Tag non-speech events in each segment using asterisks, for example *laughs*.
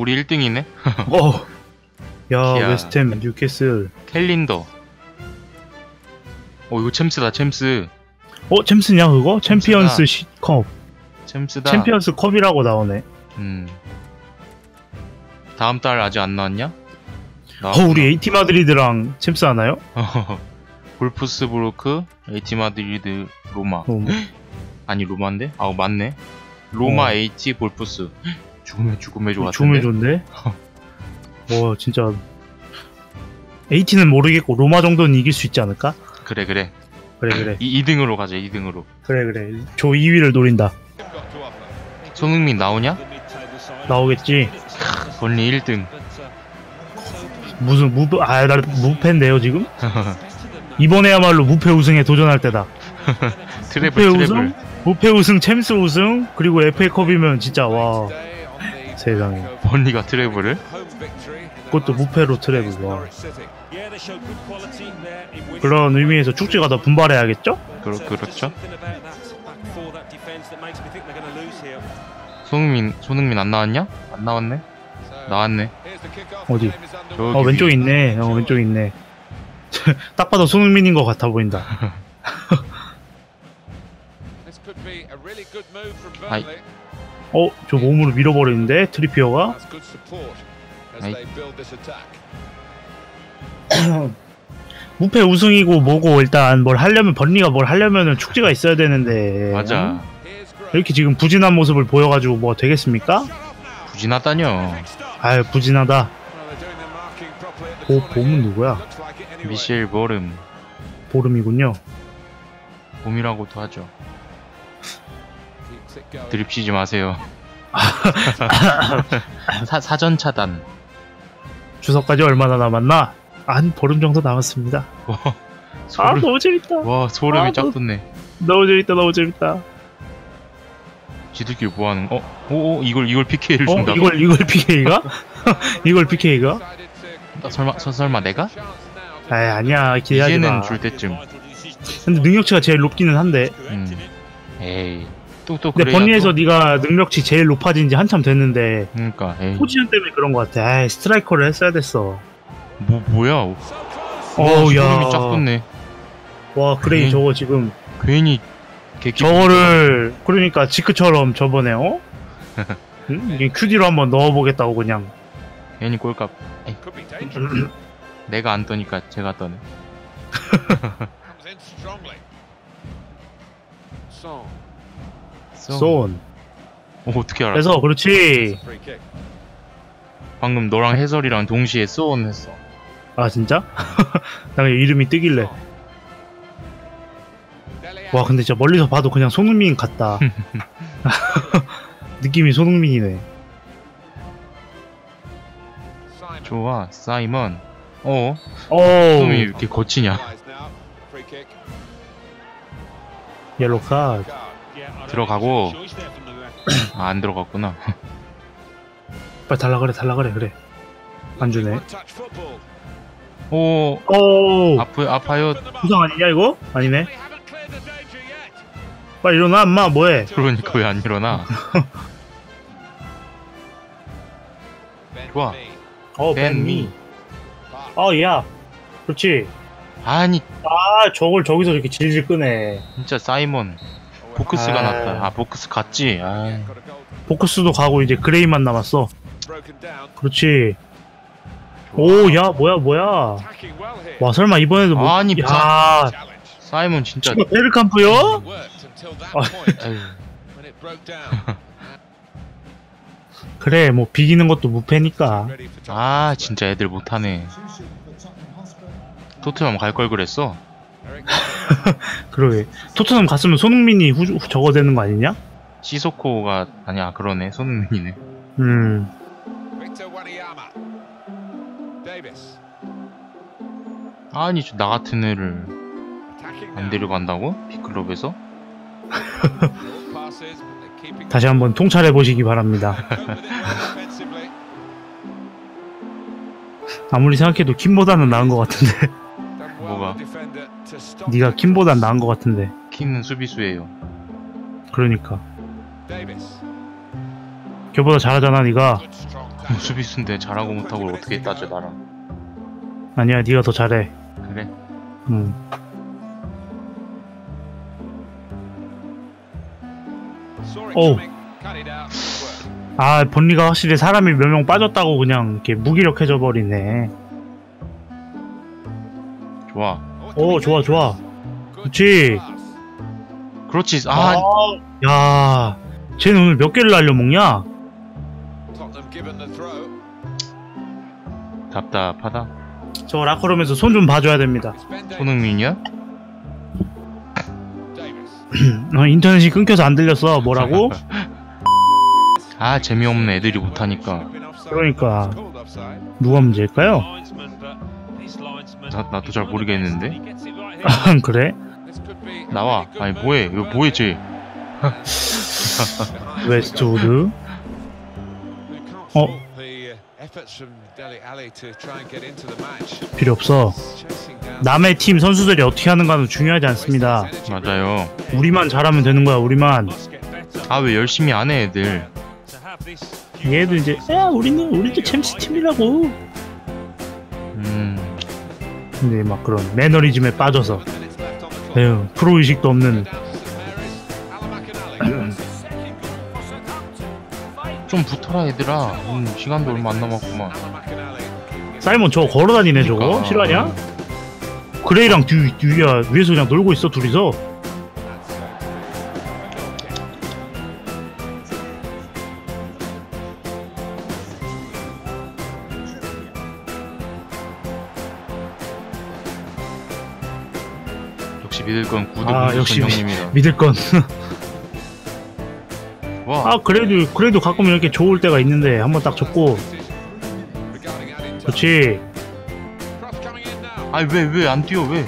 우리 1등이네. *laughs* 어. 야, 기아. 웨스템, 뉴캐슬. 캘린더. 어 이거 챔스다 챔스. 어, 챔스냐 그거? 챔피언스. 시, 컵. 챔스다. 챔피언스 컵이라고 나오네. 음. 다음 달 아직 안 나왔냐? 어, 우리 에이티 마드리드랑 챔스 하나요? 볼프스부르크, 에이티 마드리드, 로마. 어, *gasps* 아니 로마인데? 아 맞네. 로마, 어. 에이티, 볼프스. 죽음의 죽음의 조 같은데. 줌을 줬네. *laughs* 와, 진짜. 에이티는 모르겠고 로마 정도는 이길 수 있지 않을까? 그래 그래. 그래 그래 이 2등으로 가자 2등으로. 그래 그래 조 2위를 노린다 손흥민 나오냐? 나오겠지 번리 1등. 무슨 무아나 무패인데요 지금 이번에야말로 무패 우승에 도전할 때다 *laughs* 트래블 무패 트래블. 우승 무패 우승 챔스 우승 그리고 FA컵이면 진짜 와 세상에 번리가 트래블을? 그것도 무패로 트래블 와 그런 의미에서 축제가 더 분발해야겠죠? 그렇 그렇죠. 손흥민 손흥민 안 나왔냐? 안 나왔네. 나왔네. 어디? 저기 어 왼쪽에 있네 어 왼쪽에 있네 *laughs* 딱 봐도 손흥민인 것 같아 보인다 *laughs* 아이. 어? 저 몸으로 밀어버리는데 트리피어가. *clears throat* 무패 우승이고 뭐고 일단 뭘 하려면 번리가 뭘 하려면은 축제가 있어야 되는데 맞아. 이렇게 지금 부진한 모습을 보여가지고 뭐 되겠습니까? 부진하다뇨. 아유 부진하다 보, 봄은 누구야? 미셸 보름. 보름이군요 봄이라고도 하죠. 드립 치지 마세요. *laughs* 사, 사전 차단. 추석까지 얼마나 남았나? 한 보름 정도 남았습니다 와, 아 소름, 너무 재밌다 와 소름이 아, 쫙 돋네. 너무 재밌다 너무 재밌다 지들끼리 뭐하는? 어, 오, 오 이걸 이걸 PK를 어? 준다고? 이걸 이걸 PK가? *laughs* 이걸 PK가? 아, 설마 서, 설마 내가? 아 아니야 기대하지 이제는 마 줄 때쯤. 근데 능력치가 제일 높기는 한데 음. 에이. 또또 근데 번리에서 또? 네가 능력치 제일 높아진 지 한참 됐는데 그러니까 에이. 포지션 때문에 그런 것 같아 아이 스트라이커를 했어야 됐어 뭐 뭐야? 어우, 야. 소름이 쫙 돋네. 와 그레이 음. 저거 지금 괜히. 저거를 그러니까 지크처럼 저번에 어? *laughs* 응? 이게 큐디로 한번 넣어보겠다고 그냥 괜히 꼴값. 에이, *clears throat* 내가 안 떠니까 제가 떠네. *laughs* *laughs* 쏘. 쏜 어, 어떻게 알았어? 그래서 그렇지 방금 너랑 해설이랑 동시에 쏘온 했어. 아 진짜? *laughs* 나 이름이 뜨길래 와 근데 진짜 멀리서 봐도 그냥 손흥민 같다 *laughs* *laughs* 느낌이 손흥민이네 좋아, 사이먼. 어, 오 놈이 이렇게 거치냐? 옐로 카드 들어가고. *clears throat* 아, 안 들어갔구나. *laughs* 빨리 달라 그래 달라 그래 그래 안 주네 오, 오 아프 아파요. 부상 아니냐 이거? 아니네 빨리 일어나 엄마 뭐해 그러니까 왜 안 일어나? 좋아. 어 벤미. 어 야 그렇지 아니, 아 저걸 저기서 이렇게 질질 끄네 진짜 사이먼. 포크스가 아. 났다. 아, 포크스 갔지. 아, 포커스도 가고 이제 그레이만 남았어 그렇지 오 야 뭐야 뭐야 와 설마 이번에도 뭐 아니, 야 사이먼 진짜. 지금 베르캄프요? 에휴, 그래 뭐 비기는 것도 무패니까 아, 진짜 애들 못하네. 토트넘 갈 걸 그랬어. *laughs* 그러게. 토트넘 갔으면 손흥민이 후, 후- 저거 되는 거 아니냐? 시소코가 아니야 그러네. 손흥민이네. 음. 아니 저나 같은 애를 안 데려간다고? 빅클럽에서? 다시 한번 통찰해 보시기 바랍니다. 아무리 생각해도 킴보다는 나은 것 같은데. 뭐가? 네가 킴보단 나은 것 같은데. 키는 수비수예요. 그러니까. 걔보다 잘하잖아 네가. 수비수인데 잘하고 못하고 어떻게 따져 나랑? 아니야 네가 더 잘해. 그래? 음. 오. 아 번리가 확실히 사람이 몇 명 빠졌다고 그냥 이렇게 무기력해져 버리네. 좋아 오 좋아 좋아. 그렇지 그렇지. 아. 야 쟤는 오늘 몇 개를 날려먹냐? 답답하다. 저 라커룸에서 손 좀 봐줘야 됩니다. 손흥민이야? *clears throat* 어, 인터넷이 끊겨서 안 들렸어. 뭐라고? *laughs* 아 재미없는 애들이 못하니까. 그러니까. 누가 문제일까요? 나, 나도 잘 모르겠는데? 아, *laughs* 그래? 나와. 아니 뭐해? 이거 뭐해 쟤? *laughs* 웨스트우드? 어? 필요 없어. 남의 팀 선수들이 어떻게 하는가는 중요하지 않습니다. 맞아요. 우리만 잘하면 되는 거야 우리만. 아 왜 열심히 안 해 애들? 얘도 이제 야 우리는 우리도 챔스 팀이라고. 음 근데 막 그런 매너리즘에 빠져서. 에휴 프로 의식도 없는. 좀 붙어라 얘들아. 음, 시간도 얼마 안 남았구만. 사이먼 저거 걸어다니네 저거? 그러니까. 실화냐? 그레이랑 듀, 듀야 위에서 그냥 놀고 있어 둘이서 역시 믿을 건 구독 아, 아, 역시 형님이다 믿을 건. *laughs* 와. 아 그래도 그래도 가끔 이렇게 좋을 때가 있는데 한번 딱 접고. 그렇지. 아니 왜왜 안 뛰어 왜?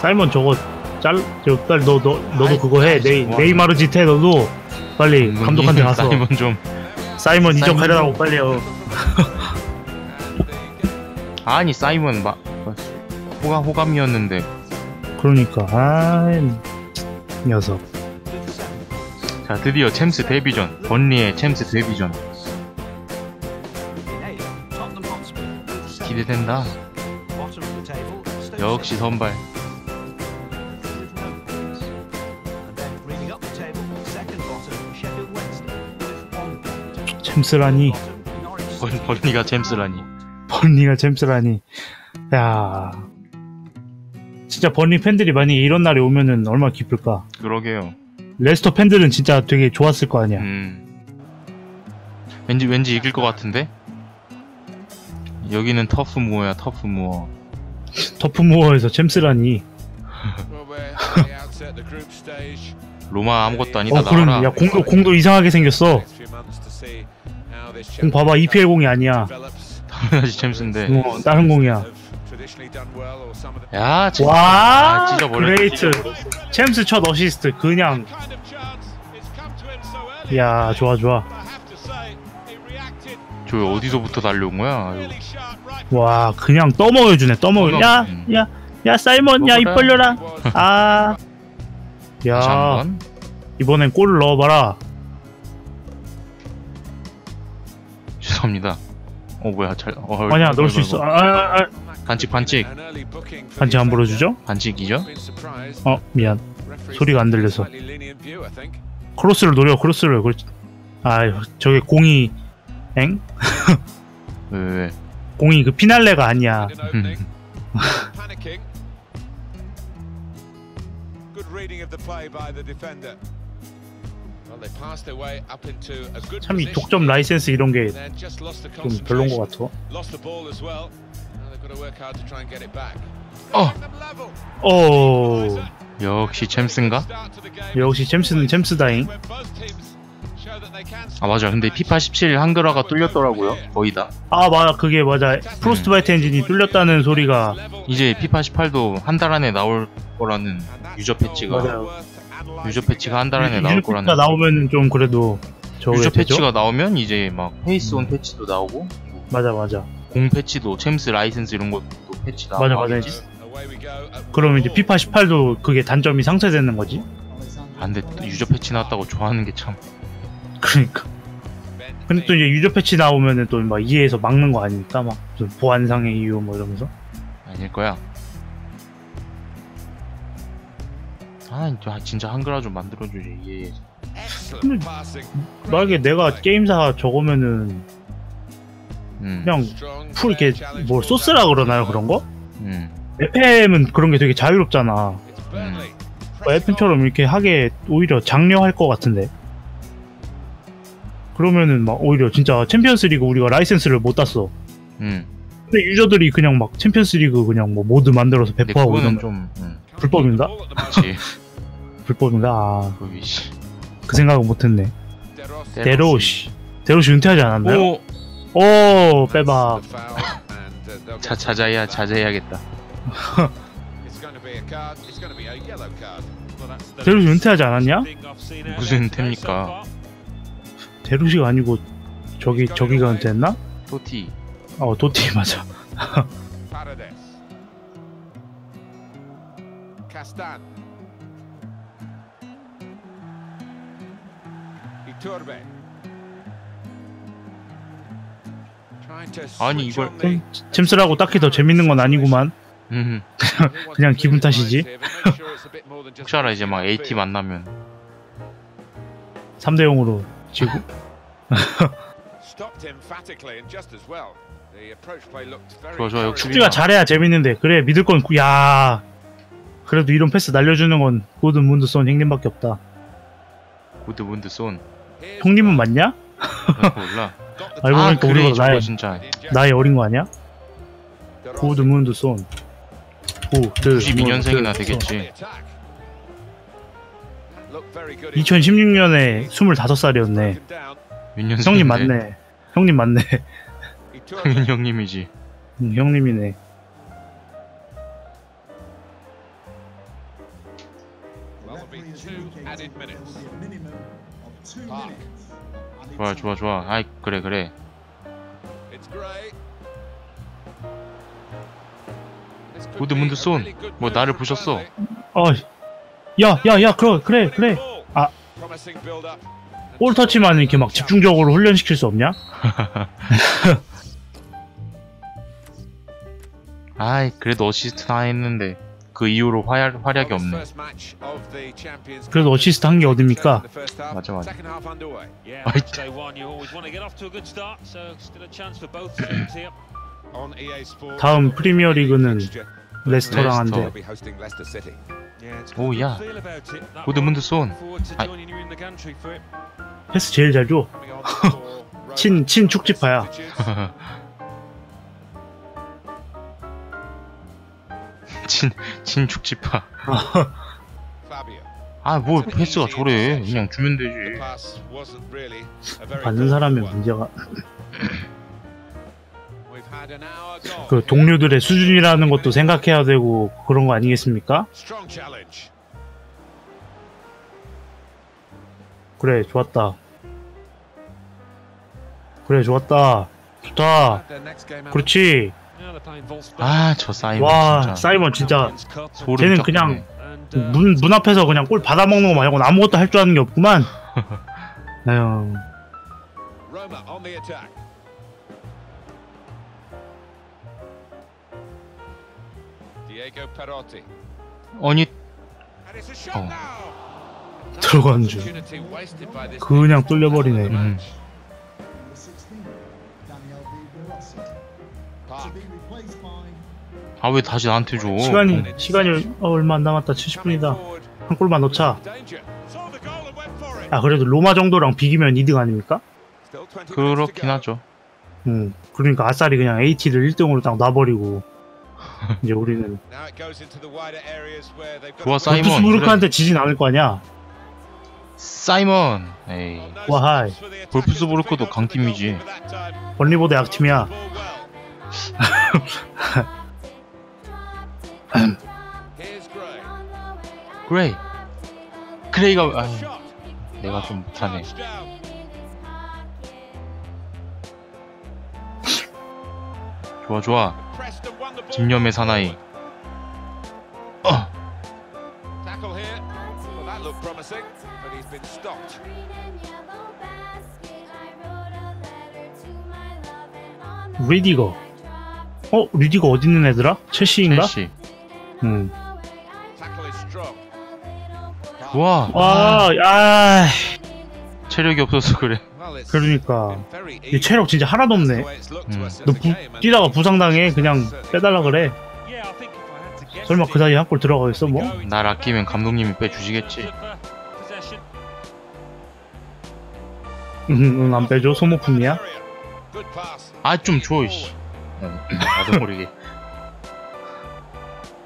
사이먼 저거 짤저딸너 너 너도 아이, 그거 해. 네이 와. 네이마르 짓해 너도 빨리 감독한테 가서. 사이먼 좀. 사이먼 사이먼 이적하려고 빨리 요. *laughs* 아니 사이먼 막 호감 호감이었는데 그러니까. 아 녀석. 자 드디어 챔스 데뷔전 번리의 챔스 데뷔전. 기대된다. 역시 선발. 챔스라니. 번, 번리가 챔스라니. 버니가 챔스라니. 야 진짜 버니 팬들이 만약에 이런 날이 오면은 얼마나 기쁠까? 그러게요. 레스터 팬들은 진짜 되게 좋았을 거 아니야. 음. 왠지 왠지 이길 것 같은데? 여기는 터프 무어야 터프 무어. 터프모어에서 챔스라니. *laughs* 로마 아무것도 아니다 어 그럼 나와라. 야 공도 공도 이상하게 생겼어. 공 봐봐. EPL 공이 아니야. 당연하지 챔스인데. 어 다른 공이야 야 진짜. 와 아, 그레이트 챔스 첫 어시스트 그냥. 야 좋아 좋아. 저 어디서부터 달려온 거야? 와 그냥 떠먹여 주네 떠먹여. 떠먹- 음. 야야 야 사이먼 야 입. 벌려라. 아. 야. 이번엔 골을 넣어봐라. 죄송합니다. 어 뭐야 잘 어, 아니야 넣을 수 있어. 아, 아, 아. 반칙 반칙 반지 안 불어주죠? 반칙이죠 어 미안 소리가 안 들려서 크로스를 노려 크로스를 그렇지 아 저게 공이 엥? 왜 왜, 왜. 공이 그 피날레가 아니야 음. *laughs* 참이 독점 라이센스 이런 게좀좀 별론 것 같아 어. 오. 역시 챔스인가? 역시 챔스는 챔스다잉. 아 맞아. 근데 피파 17 한글화가 뚫렸더라고요. 거의 다. 아 맞아. 그게 맞아. 프로스트바이트 엔진이 뚫렸다는 소리가 이제 피파 18도 한 달 안에 나올 거라는 유저 패치가 맞아요. 유저 패치가 한 달 안에 나올 거라는 나오면은 좀 그래도 유저 되죠? 패치가 나오면 이제 막 페이스온 패치도 나오고. 맞아 맞아 공 패치도 챔스 라이센스 이런 것도 패치 나오고 맞아 맞아? 그러면 이제 피파 18도 그게 단점이 상쇄되는 거지 아 근데 또 유저 패치 나왔다고 좋아하는 게 참 그러니까 근데 또 이제 유저 패치 나오면은 또 막 이해해서 막는 거 아닙니까? 막 보안상의 이유 뭐 이러면서. 아닐 거야. 아, 진짜- 진짜 한글화 좀 만들어주지. 예. 근데 만약에 내가 게임사 저거면은 음. 그냥 풀 이렇게 뭐 소스라 그러나요 그런 거? 음. FM은 그런 게 되게 자유롭잖아. 뭐 FM처럼 이렇게 하게 오히려 장려할 것 같은데. 그러면은 막 오히려 진짜 챔피언스리그 우리가 라이센스를 못 땄어. 음. 근데 유저들이 그냥 막 챔피언스리그 그냥 뭐 모드 만들어서 배포하고 이러면 좀 음. 불법인가? 그렇지. *laughs* 불법인가? 아, 그. 그 생각은 못했네. 데로시. 데로시 은퇴하지 않았나요? 오. 오, 빼박. 자 자자야 자제해야겠다. 데로시 은퇴하지 않았냐? 무슨 은퇴입니까? 데로시가 아니고 저기 저기가 은퇴했나? 토티. 어, 도티 *laughs* 맞아. 아니, 이걸- 챔- 챔스라고 딱히 더 재밌는 건 아니구만. 음. *laughs* 그냥 기분 탓이지. *laughs* 혹시 알아 이제 막 AT 만나면 3대 0으로 지고 좋아, 좋아, 역시. 숙지가 잘해야 재밌는데 그래 믿을 건 구- 야. 그래도 이런 패스 날려주는 건 고든 문드손 형님밖에 없다. 고드 문드 쏜. Here's 형님은 맞냐? 거 몰라. *laughs* the 알고 아 보니까 그래 우리보다 나이 진짜 나이 어린 거 아니야? 고드 Rossi 문드 손. 고드 92년생이나 on 되겠지. the attack. Looked very good in- 2016년에 25살이었네. broken down. 몇 년생인데? 형님 맞네. 형님 맞네. 당연 *laughs* 형님이지. 음, 형님이네. 좋아 좋아 좋아. 아이 그래 그래. Be 문드 a 쏜. really good 뭐 move 나를 from 부셨어. Burnley. 어, 야, 야, 야, 그래, 그래, 그래. 아. Promising build-up. 볼 터치만 이렇게 막 집중적으로 훈련시킬 수 없냐? *laughs* 아이 그래도 어시스트 다 했는데 그 이후로 활약 활약이 없네. 그래도. 어시스트 한 게 어딥니까? 맞아, 맞아. 다음 프리미어 리그는 레스터랑 레스터. 한대. They'll be hosting Leicester City. Yeah, it's 오, got a 야. good feel about it. That 고드 one. 문드 쏜. Forward to 아이. joining you in the gantry for it. 패스 제일 잘 줘. 친, 친 축지파야. 친축지파. Fabio. 아뭐 패스가 저래. 그냥 주면 되지. 받는 사람의. 문제가. 그 동료들의 수준이라는 것도 생각해야 되고 그런 거 아니겠습니까? Strong challenge. 그래, 좋았다. 그래, 좋았다. 좋다. 그렇지. 아 저 사이먼 와, 진짜. 사이먼 진짜. 소름 쟤는 쫙 그냥 uh, 문, 문 앞에서 그냥 골 받아먹는 거 말고는 아무것도 할 줄 아는 게 없구만. 아유. 아니 Oh. now. 들어간 줄. 그냥. 뚫려버리네. 음. 아 왜 다시 나한테 줘? 시간이, 시간이 어, 얼마 안 남았다. 70분이다. Forward. 한 골만 넣자. 아, 그래도 로마 정도랑 비기면 2등 아닙니까? Still 20 minutes to 그렇긴. 하죠. 응. 그러니까 아싸리 그냥 AT를 1등으로 딱 놔버리고. 이제 우리는. 좋아, 사이먼. 골프스부르크한테 지진 않을 거 아니야? 사이먼. 에이. Well, no 와, 하이. stops for the attackers to 골프스부르크도 강팀이지. 번리보드 약팀이야. 그레이. 그레이가 아. 내가 좀 못하네. 좋아 좋아. 집념의 사나이. 어. 리디거. 어 리디거 어디 있는 애들아? 첼시인가? 첼시. 응. 와, 와, 아, 체력이 없어서 그래. 그러니까 이. 체력 진짜 하나도 없네. 음. 너 부, 뛰다가 부상당해 그냥 빼달라 그래. 설마 그 사이에 한 골 들어가겠어 뭐? 날 아끼면 감독님이 빼주시겠지. Possession. 응응 안 빼줘 소모품이야. 아, 좀 줘, 씨. 어, 나도 모르게.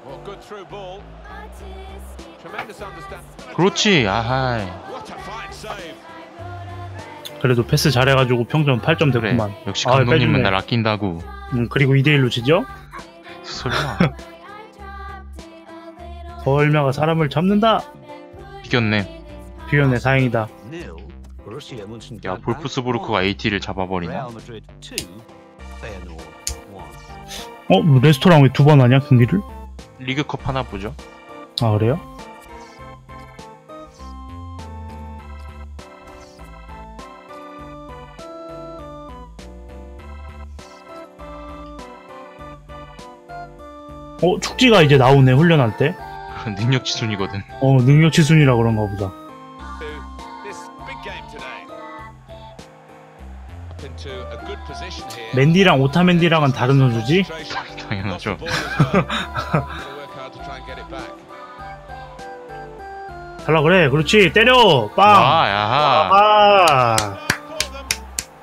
Well, good through ball. Tremendous understanding. 그렇지, 아하이. 그래도 패스 잘해가지고 평점 8점 그래. 됐구만. 역시 아, 감독님은. 날 아낀다고. 음 그리고 2대1로 지죠? 설마. 벌며가 사람을 잡는다. 비겼네. 비겼네 다행이다. 야, 볼프스부르크가 AT를 잡아버리나? 어? 뭐 레스토랑 왜 두 번 하냐 경기를? 리그컵 하나 보죠. 아 그래요? 어 축지가 이제 나오네 훈련할 때. *laughs* 능력 지순이거든. 어 능력치 순이라 그런가 보다. 맨디랑 오타맨디랑은 다른 선수지? 당연하죠. *laughs* 달라 그래 그렇지 때려 빵. 와, 야하. 아 Caught them.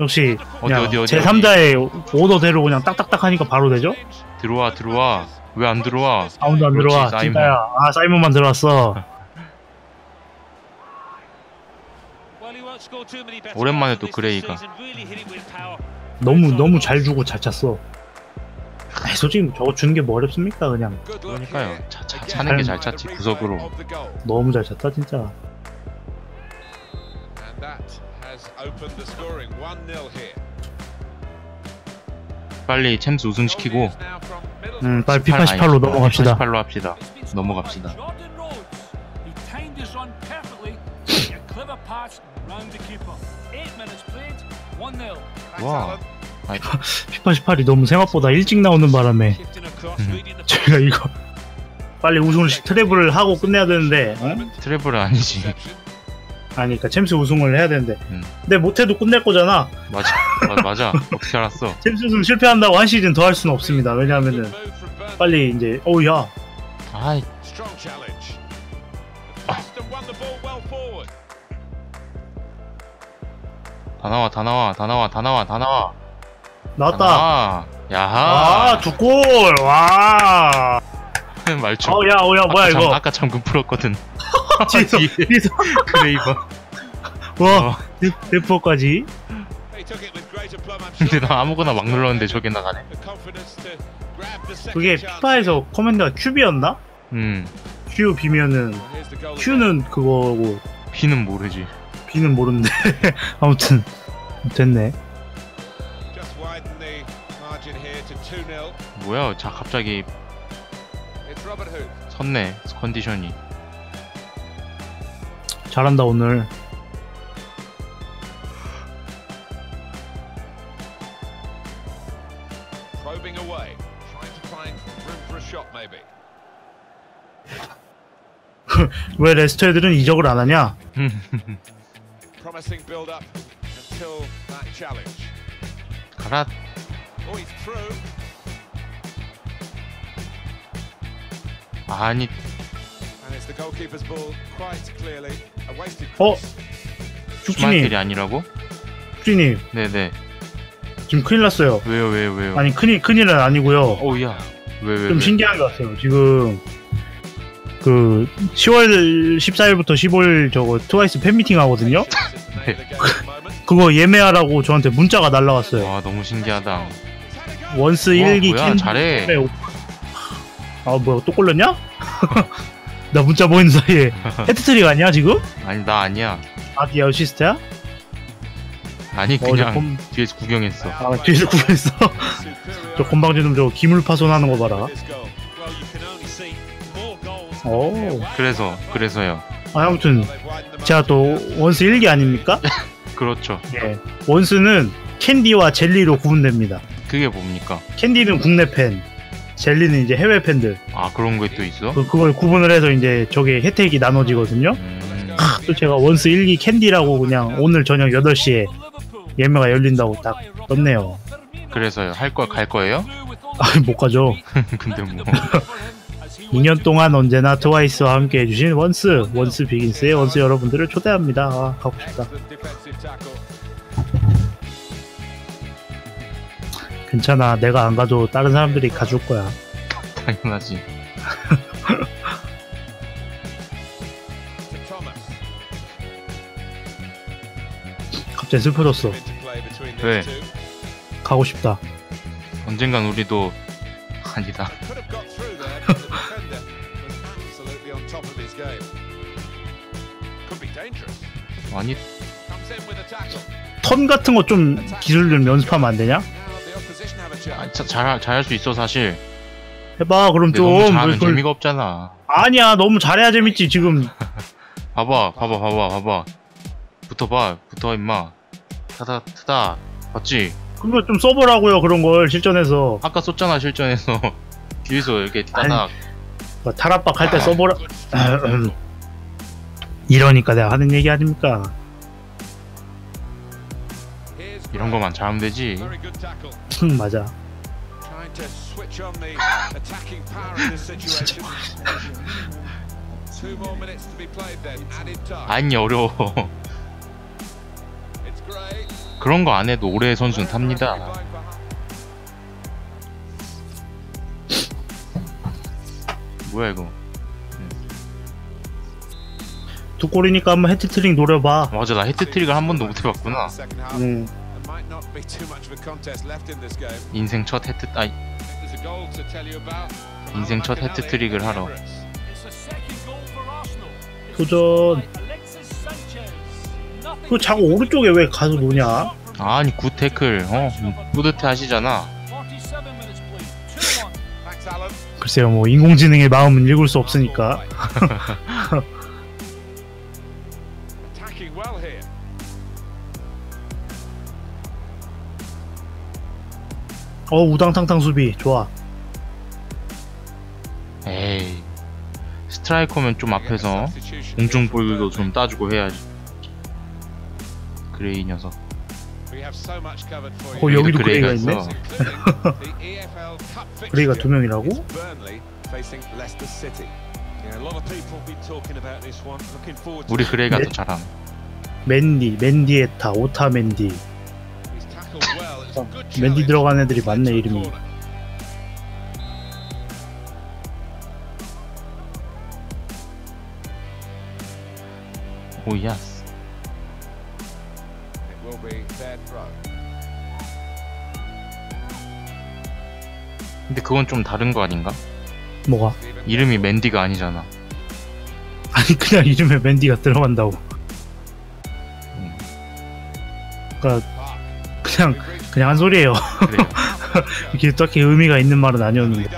역시 어디, 어디, 어디, 제 3자의 오더대로 그냥 딱딱딱 하니까 바로 되죠? 들어와, 들어와. 왜 안 들어와? 아무도 안 그렇지, 들어와 사이먼. 진짜야 아 사이먼만 들어왔어 오랜만에 또 그레이가. 너무 너무 잘 주고 잘 찼어 아이, 솔직히 저거 주는 게 뭐 어렵습니까 그냥 그러니까요. 차, 차, 차는 게 잘 찼지, 구석으로. 너무 잘 찼다 진짜 And that has opened the scoring. 1-0 here. 빨리 챔스 우승시키고. 음 빨리 피파 18로 넘어갑시다 18로 합시다. 넘어갑시다. Jordan Rhodes. He timed his run perfectly. a clever pass round the keeper. Eight minutes played, 1-0. That's 와. Allen. 피파 18이 너무 생각보다 일찍 나오는 바람에 the 제가 이거 빨리 우승을 시- 트래블을 하고 끝내야 되는데 어? 트래블은 아니지. 아니 그러니까 챔스 우승을 해야 되는데 음. 근데 못해도 끝낼 거잖아 맞아. 마, 맞아. 어떻게 알았어? *laughs* 챔스 우승 실패한다고 한 시즌 더 할 수는 없습니다 왜냐하면은. 빨리 이제 어우야 아이. 다 나와, 다 나와, 다 나와, 다 나와, 다 나와. 다 나왔다 나와. 야하. 아 두 골 와 *laughs* 말좀. 어야 어 야 뭐야 아까 참, 이거 아까 참금 풀었거든. *laughs* 뒤에서 *laughs* 뒤에. 뒤에서 그레이버. 와 어. 대포까지. 근데 나 아무거나 막 눌렀는데 저게 나가네. 그게. 피파에서 커맨드가 큐비였나? 음. Q B면은. Q는 그거고 B는 모르지. B는 모르는데 아무튼 됐네 뭐야? 자 갑자기 It's Robert Huth. 섰네. 컨디션이. 잘한다 오늘 Probing away. Trying to find room for a shot maybe. 왜 레스터 애들은 이적을 안 하냐? Promising build up until that challenge. 가라. Wasted 어? 슈마이클이 아니라고? 축진이 네네. 지금 큰일 났어요 왜요 왜요 왜요? 아니 큰일 큰일은 아니고요 어우야. 왜 왜? 좀 왜? 신기한 게 왔어요 지금 그 10월 14일부터 15일 저거 트와이스 팬미팅 하거든요 moment. *laughs* *laughs* 그거 예매하라고 저한테 문자가 날라왔어요 와 너무 신기하다. 원스 와, 1기 뭐야, 잘해. 아 뭐야 또 걸렸냐? *laughs* 나 문자 보이는 사이에 *laughs* 헤트트릭 아니야 지금? 아니 나 아니야. 아디아 어시스트야? 아니 어, 그냥 저 곰- 뒤에서 구경했어. 아 뒤에서 구했어 Superior *laughs* 저 건방지놈 저 기물 파손하는 거 봐라. 오. 그래서 그래서요. 아 아무튼 제가 또 원스 1기 아닙니까? 그렇죠. 예 원스는 캔디와 젤리로 구분됩니다 그게 뭡니까? 캔디는 국내 팬, 젤리는 이제 해외 팬들. 아 그런 게 또 있어? 그, 그걸 구분을 해서 이제 저게 혜택이 나눠지거든요. 음, 또 제가 원스 1, 2 캔디라고 그냥 오늘 저녁 8시에 예매가 열린다고 딱 떴네요. 그래서요 할걸갈 거예요? 아, 못 가죠. *laughs* 근데 뭐 *laughs* 2년 동안 언제나 트와이스와 함께 해주신 원스, 원스 비긴스의 원스 여러분들을 초대합니다. 아, 가고 싶다. 괜찮아. 내가 안 가도 다른 사람들이 가줄 거야. 당연하지. 갑자기 슬퍼졌어. 왜? 가고 싶다. 언젠간 우리도 아니다. 아니. 턴 같은 거 좀 기술 좀 연습하면 안 되냐? 잘 잘 할 수 있어 사실. 해봐. 그럼 좀. 너무 잘하면 그걸- 재미가 없잖아. 아니야. 너무 잘해야 재밌지. 지금 *laughs* 봐봐 봐봐 봐봐 봐봐. 붙어봐 붙어 임마. 타다 타다 봤지? 그거 좀 써보라고요. 그런 걸 실전에서 아까 썼잖아 실전에서. *laughs* 뒤에서 이렇게 따닥. 뭐 탈압박 할때 아. 써보라. *laughs* 이러니까 내가 하는 얘기 아닙니까? 이런 거만 잘하면 되지. 응, 맞아. Trying to switch on the attacking power in this situation. Two more minutes to be played then. Added time. 아니 어려워. It's great. 그런 거 안 해도 올해 선수는 탑니다. 뭐야 이거? 두 골이니까 한번 헤트트릭 노려봐. 맞아 나 헤트트릭을 한 번도 못 해봤구나. Second 인생 첫 헤트 아이 There's a goal to tell you about. 인생 첫 헤트 트릭을 하러. For Arsenal. It's 도전. 그 자꾸 오른쪽에 왜 가서 노냐? 아니 굿 태클 어 뿌듯해 하시잖아. 47 minutes played. 2-1. Thanks, Alan. 글쎄요, 뭐 인공지능의 마음은 읽을 수 없으니까. 어 우당탕탕 수비 좋아. 에이 스트라이커면 좀 앞에서 공중 볼도 좀. 따주고 해야지. 그래 이 녀석. 어. 여기도 그레이가 그레이가 있네. 그레이가. 두 명이라고? 우리 그레이가 네. 더 잘함. 맨디, 맨디에타, 오타맨디. 맨디. 들어간 애들이 많네 이름이. corner. 오 야스. It will be their throw. 근데 그건 좀 다른 거 아닌가? 뭐가? 이름이 맨디가 아니잖아. 아니 그냥 이름에 맨디가 들어간다고. 음, 그러니까. 그냥 그냥 한 소리예요. *laughs* 이게 딱히 의미가 있는 말은 아니었는데.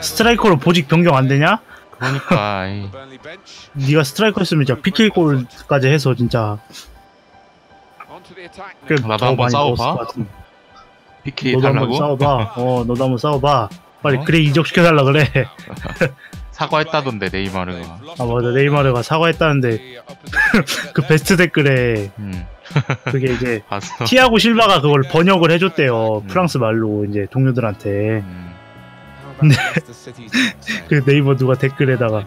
스트라이커로 보직 변경 안 되냐? 그러니까. 네가 스트라이커였으면 진짜 PK 골까지 해서 진짜. 나도 더 한번 싸워봐. PK 너도 한번? 싸워봐. 어, 너도 한번 싸워봐. 빨리 어? 그래 이적시켜달라 그래. *laughs* 사과했다던데 네이마르가. They've lost 아 맞아. 네이마르가 사과했다는데 *laughs* 그 베스트 댓글에 음 *laughs* 그게 이제 *laughs* 봤어. 티아고 실바가 그걸 번역을 해줬대요. 음. 프랑스 말로 이제 동료들한테. 음, next 그 네이버 누가 댓글에다가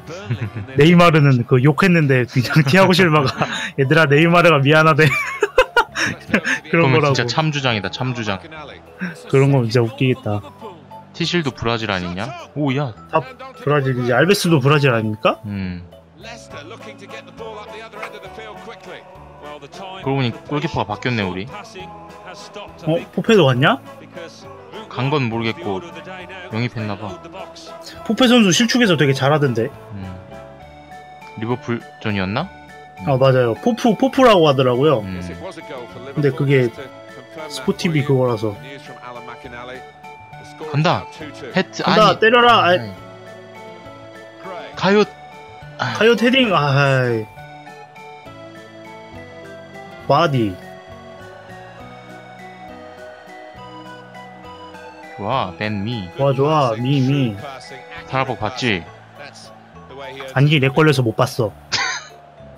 네이마르는 그 욕했는데 그냥 티아고 실바가 얘들아 네이마르가 미안하대 그런 거라고 진짜 참주장이다 참주장. 그런 거 진짜 웃기겠다 티실도 브라질 아니냐? 오야. 브라질 이제 알베스도 브라질 아닙니까? 음. 그러고 보니 골키퍼가 바뀌었네 우리. 어? 포페도 갔냐? 간 건 모르겠고 영입했나봐. 포페 선수 실축에서 되게 잘하던데 음. 리버풀전이었나? 아 맞아요 포프 포프라고 하더라고요 음. 근데. 그게 스포티비. 그거라서 간다. 헤트 간다 아니. 때려라. 아이. 네. 가요. 아이. 가요 헤딩. 아이. 바디. 좋아, 밴 미. 좋아 좋아, 미 미. 사라복 봤지? 아니, 내 걸려서 못 봤어.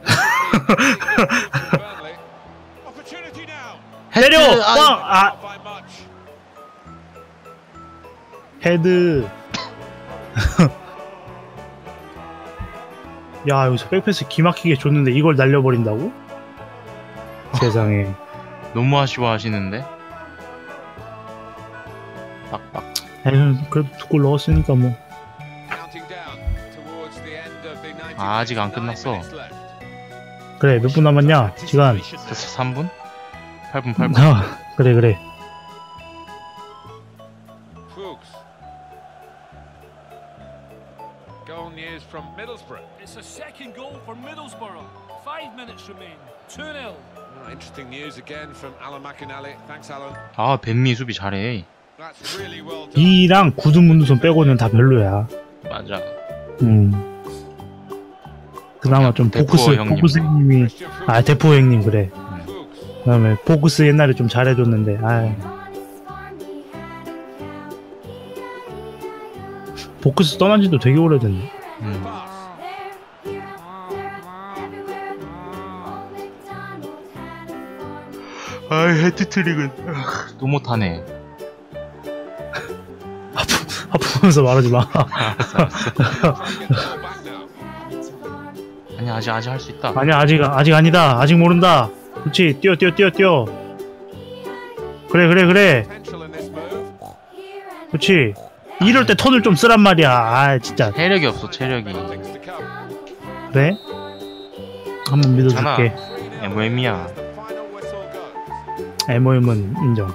*laughs* 때려! 빵! 아, 헤드. *laughs* 야 여기서 백패스 기막히게 줬는데 이걸 날려버린다고? *laughs* 세상에. 너무 아쉬워하시는데? 빡빡. 에휴 그래도 두 골 넣었으니까 뭐. Counting down towards the end of the 90 아, 아직 안 끝났어. 그래 몇 분 남았냐? 시간. 됐어 3분? 8분 8분. 아, 그래 그래 interesting news again from Alan McInally. Thanks, Alan. 아 벤미 수비 잘해. 이랑 구두 문두손 빼고는 다 별로야 맞아 음 그나마 좀 포크스 형님. 포크스 형님이 Christian Fuchs. 아 대포 형님 그래 Fuchs. 그다음에 포크스 옛날에 좀 잘해줬는데 아 포크스 떠난 지도 되게 오래됐네 음. 아이 헤트트릭은. 또 못하네. *laughs* 아프, 아프면서 말하지 마. 아니 아직 아직 할 수 있다. 아니야 아직 아직 아니다. 아직 모른다. 그렇지 뛰어 뛰어 뛰어 뛰어. 그래 그래 그래. 그렇지 이럴 때 턴을 좀 쓰란 말이야. 아 진짜. 체력이 없어 체력이. 그래? 한번 믿어줄게. 괜찮아. MM이야 MOM은 인정